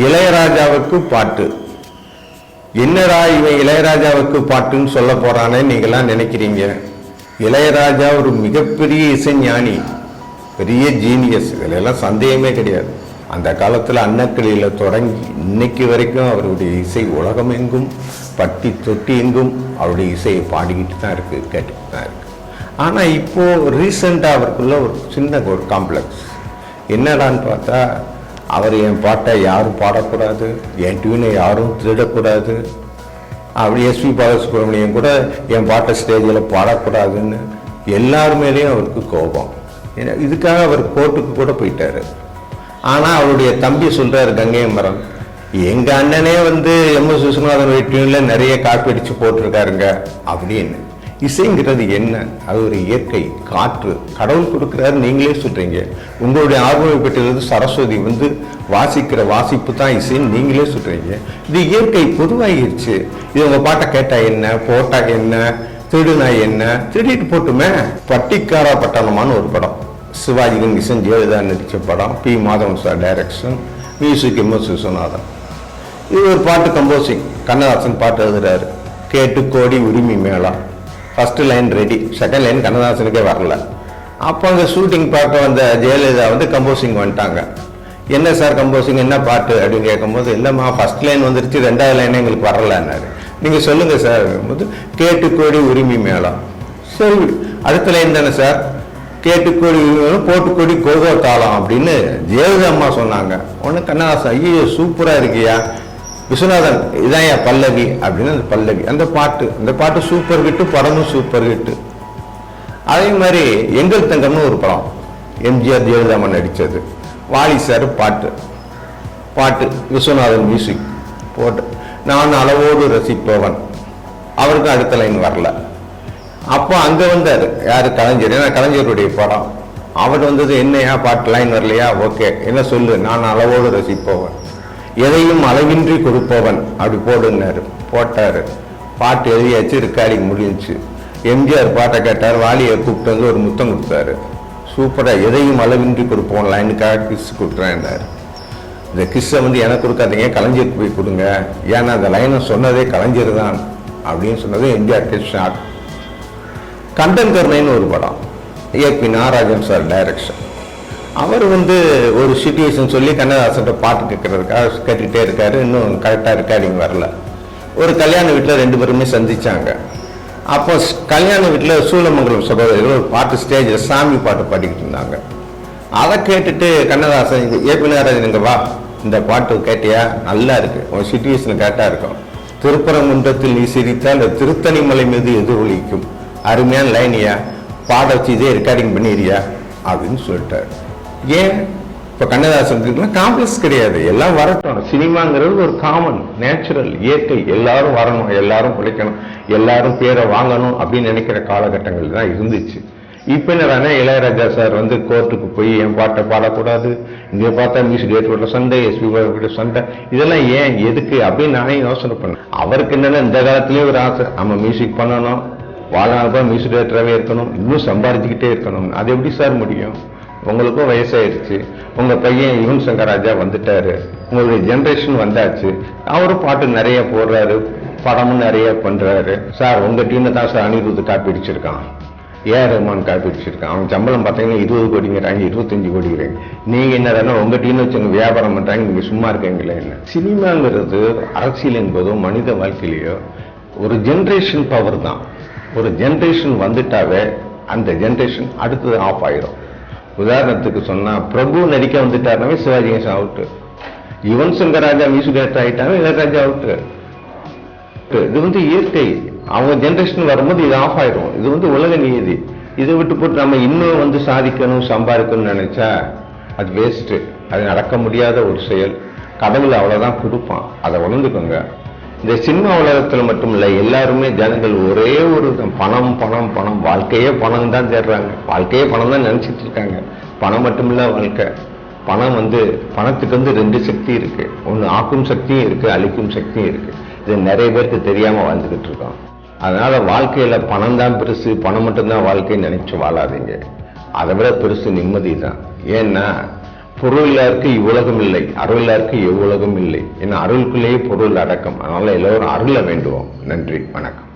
இளையராஜாவுக்கு பாட்டு. என்னடா இவன் இளையராஜாவுக்கு பாட்டுன்னு சொல்ல போறானே நீங்களாம் நினைக்கிறீங்க? இளையராஜா ஒரு மிகப்பெரிய இசைஞானி. பெரிய ஜீனியஸ் இதிலெல்லாம் சந்தேகமே கிடையாது. அந்த காலத்தில் அன்னக்கிளியில் தொடங்கி இன்னைக்கு வரைக்கும் அவருடைய இசை உலகம் எங்கும் பட்டி தொட்டி எங்கும் அவருடைய இசையை பாடிக்கிட்டு தான் இருக்குது கேட்டுக்கிட்டு தான் இருக்குது ஆனால் இப்போது ரீசெண்டாக அவருக்குள்ள ஒரு சின்ன ஒரு காம்ப்ளெக்ஸ் என்னடான்னு பார்த்தா அவர் என் பாட்டை யாரும் பாடக்கூடாது என் டியூனை யாரும் திருடக்கூடாது. அப்படி எஸ்பி பாலசுப்ரமணியம் கூட என் பாட்டை ஸ்டேஜில் பாடக்கூடாதுன்னு எல்லார் மேலேயும் அவருக்கு கோபம். ஏன்னா இதுக்காக அவர் கோர்ட்டுக்கு கூட போயிட்டார். ஆனால் அவருடைய தம்பி சொல்கிறார் கங்கை மரம் எங்கள் அண்ணனே வந்து எம் எஸ் விஸ்வநாதன் டியூனில் நிறைய காப்பி போட்டிருக்காருங்க. அப்படின்னு இசைங்கிறது என்ன? அது ஒரு இயற்கை காற்று. கடவுள் கொடுக்குறாரு நீங்களே சொல்கிறீங்க உங்களுடைய ஆர்வம் பெற்றது சரஸ்வதி வந்து வாசிக்கிற வாசிப்பு தான் இசைன்னு நீங்களே சொல்கிறீங்க இது இயற்கை பொதுவாகிருச்சு. இது உங்கள் பாட்டை கேட்டால் என்ன போட்டால் என்ன திருடுனா என்ன? திருடிட்டு போட்டுமே. பட்டிக்காரா பட்டணமான்னு ஒரு படம். சிவாஜி கணேசன் ஜெயலலிதா நடித்த படம். P. Madhavan sir direction music M S Viswanathan இது ஒரு பாட்டு கம்போசிங் கண்ணதாசன் பாட்டு எழுதுறாரு. கேட்டு கோடி உரிமை Mela. First line ready second line கண்ணதாசனுக்கே வரல. அப்போ அங்கே ஷூட்டிங் பார்க்க வந்த ஜெயலலிதா வந்து கம்போசிங் வந்துட்டாங்க. என்ன சார் கம்போசிங் என்ன பாட்டு அப்படின்னு கேட்கும்போது இல்லைம்மா ஃபர்ஸ்ட் லைன் வந்துருச்சு ரெண்டாவது லைனே எங்களுக்கு வரலன்னாரு. நீங்கள் சொல்லுங்கள் சார் போது கேட்டு கோடி உரிமை மேளம். சரி அடுத்த லைன் தானே சார் கேட்டு கோடி போட்டுக்கோடி கோகோ தாளம் அப்படின்னு ஜெயலலிதா அம்மா சொன்னாங்க. ஒன்று கண்ணதாசன் ஐயோ சூப்பராக இருக்கியா? விஸ்வநாதன் இதான் என் பல்லவி அப்படின்னு அந்த பல்லவி அந்த பாட்டு அந்த பாட்டு சூப்பர் ஹிட்டு படமும் சூப்பர் ஹிட்டு அதே மாதிரி எங்கள் தங்கம்னு ஒரு படம் எம்ஜிஆர் தேவதாமன் நடித்தது வாலி சார் பாட்டு பாட்டு விஸ்வநாதன் மியூசிக் போட்டு. நான் அளவோடு ரசிப்பவன். அவருக்கும் அடுத்த லைன் வரல. அப்போ அங்கே வந்தார். யார்? கலைஞர். ஏன்னா கலைஞருடைய படம். அவர் வந்தது என்னையா? பாட்டு லைன் வரலையா? ஓகே என்ன சொல்லு? நான் அளவோடு ரசிப்பவன். எதையும் அளவின்றி கொடுப்பவன். அப்படி போடுன்னாரு. போட்டார். பாட்டு எழுதியாச்சு ரெக்கார்டிங் முடிஞ்சிச்சு. எம்ஜிஆர் பாட்டை கேட்டார். வாலியை கூப்பிட்டு வந்து ஒரு முத்தம் கொடுத்தாரு. சூப்பராக எதையும் அளவின்றி கொடுப்போம் லைனுக்காக கிஸ் கொடுக்குறேன்னாரு. இந்த கிஸ்ஸை வந்து எனக்கு கொடுக்காதீங்க கலைஞருக்கு போய் கொடுங்க. ஏன்னா அந்த லைனை சொன்னதே கலைஞர் தான். அப்படின்னு சொன்னது எம்ஜிஆர் ஷாக் கண்டன் கருணைன்னு ஒரு படம். ஏபி நாராஜன் சார் டைரக்ஷன் அவர் வந்து ஒரு சுச்சுவேஷன் சொல்லி கண்ணதாசன்ட்ட பாட்டு கேட்கறதுக்காக கேட்டுக்கிட்டே இருக்காரு. இன்னும் கரெக்டாக ரெக்கார்டிங் வரல. ஒரு கல்யாண வீட்டில் ரெண்டு பேருமே சந்திச்சாங்க. அப்போ கல்யாண வீட்டில் சூலமங்கலம் சகோதரிகள் ஒரு பாட்டு ஸ்டேஜில் சாமி பாட்டு பாடிக்கிட்டு இருந்தாங்க. அதை கேட்டுட்டு கண்ணதாசன் ஏபி நாராஜன் வா. இந்த பாட்டு கேட்டியா? நல்லா இருக்கு. உன் சுச்சுவேஷன் கரெக்டாக இருக்கும். திருப்பரங்குன்றத்தில் நீ சிரித்தால் இந்த திருத்தணி மலை மீது எதிரொலிக்கும். அருமையான லைனியா பாட வச்சு இதே ரெக்கார்டிங் பண்ணிடுறியா? அப்படின்னு சொல்லிட்டாரு. ஏன்? இப்போ கண்ணதாசனுக்கு காம்ப்ளெக்ஸ் கிடையாது. எல்லாம் வரட்டும். சினிமாங்கிறது ஒரு காமன் நேச்சுரல் இயற்கை. எல்லாரும் வரணும் எல்லாரும் பிழைக்கணும் எல்லாரும் பேரை வாங்கணும் அப்படின்னு நினைக்கிற காலகட்டங்கள் தான் இருந்துச்சு. இப்போ என்னடானா இளையராஜா சார் வந்து கோர்ட்டுக்கு போய் என் பாட்டை பாடக்கூடாது. இங்கே பார்த்தா மியூசிக் டேரக்டரோட சண்டை எஸ்பி கிட்ட சண்டை. இதெல்லாம் ஏன் எதுக்கு அப்படின்னு நானே யோசனை பண்ணேன். அவருக்கு என்னென்னா இந்த காலத்துலயும் ஒரு ஆசை? நம்ம மியூசிக் பண்ணணும். வாழ்நாள் மியூசிக் டேரக்டராகவே இருக்கணும். இன்னும் சம்பாதிச்சுக்கிட்டே இருக்கணும். அது எப்படி சார் முடியும்? உங்களுக்கும் வயசாயிருச்சு. உங்க பையன் யுவன் சங்கர் ராஜா வந்துட்டாரு. உங்களுடைய ஜென்ரேஷன் வந்தாச்சு. அவரும் பாட்டு நிறைய போடுறாரு. படமும் நிறைய பண்றாரு. சார் உங்க டீமை தான் சார் அனிருத் காப்பி அடிச்சிருக்கான். ஏஆர் ரஹ்மான் காப்பி அடிச்சிருக்கான். அவன் சம்பளம் பார்த்தீங்கன்னா இருபது கோடிங்கிறாங்க இருபத்தஞ்சு கோடிங்கிறாங்க நீங்கள் என்ன உங்க டீம்னு வச்சு வியாபாரம் பண்றாங்க நீங்க சும்மா இருக்கீங்களே என்ன? சினிமாங்கிறது அரசியல் என்பதோ மனித வாழ்க்கையிலேயோ ஒரு ஜென்ரேஷன் பவர் தான். ஒரு ஜென்ரேஷன் வந்துட்டாவே அந்த ஜென்ரேஷன் அடுத்தது ஆஃப் ஆயிரும். உதாரணத்துக்கு சொன்னா பிரபு நடிக்க வந்துட்டாருனாவே Sivaji Ganesan out Yuvan Shankar Raja music director ஆயிட்டாங்க இளையராஜா அவுட்டு இது வந்து இயற்கை. அவங்க ஜெனரேஷன் வரும்போது இது ஆஃப் ஆயிடும் இது வந்து உலக நியதி இதை விட்டு போட்டு நம்ம இன்னும் வந்து சாதிக்கணும் சம்பாதிக்கணும்னு நினைச்சா அது வேஸ்ட் அது நடக்க முடியாத ஒரு செயல். கடவுள் அவ்வளவுதான் கொடுப்பான். அதை உணர்ந்துக்கோங்க. இந்த சினிமா உலகத்துல மட்டும் இல்ல எல்லாருமே ஜனங்கள் ஒரே ஒரு பணம் பணம் பணம் வாழ்க்கையே பணம் தான் தேடுறாங்க. வாழ்க்கையே பணம் தான் நினைச்சிட்டு இருக்காங்க. பணம் மட்டும் இல்ல வாழ்க்கை. பணம் வந்து பணத்துக்கு வந்து ரெண்டு சக்தி இருக்கு. ஒன்று ஆக்கும் சக்தியும் இருக்கு அழிக்கும் சக்தியும் இருக்கு. இது நிறைய பேருக்கு தெரியாம வாழ்ந்துகிட்டு இருக்கோம். அதனால வாழ்க்கையில பணம் தான் பெருசு பணம் மட்டும்தான் வாழ்க்கைன்னு நினைச்சு வாழாதீங்க. அதை விட பெருசு நிம்மதி தான் ஏன்னா பொருளாருக்கு இவ்வுலகம் இல்லை. அருளாருக்கு இவ்வுலகம் இல்லை. ஏன்னா அருளுக்குள்ளேயே பொருள் அடக்கம். அதனால எல்லோரும் அருள வேண்டுவோம். நன்றி. வணக்கம்.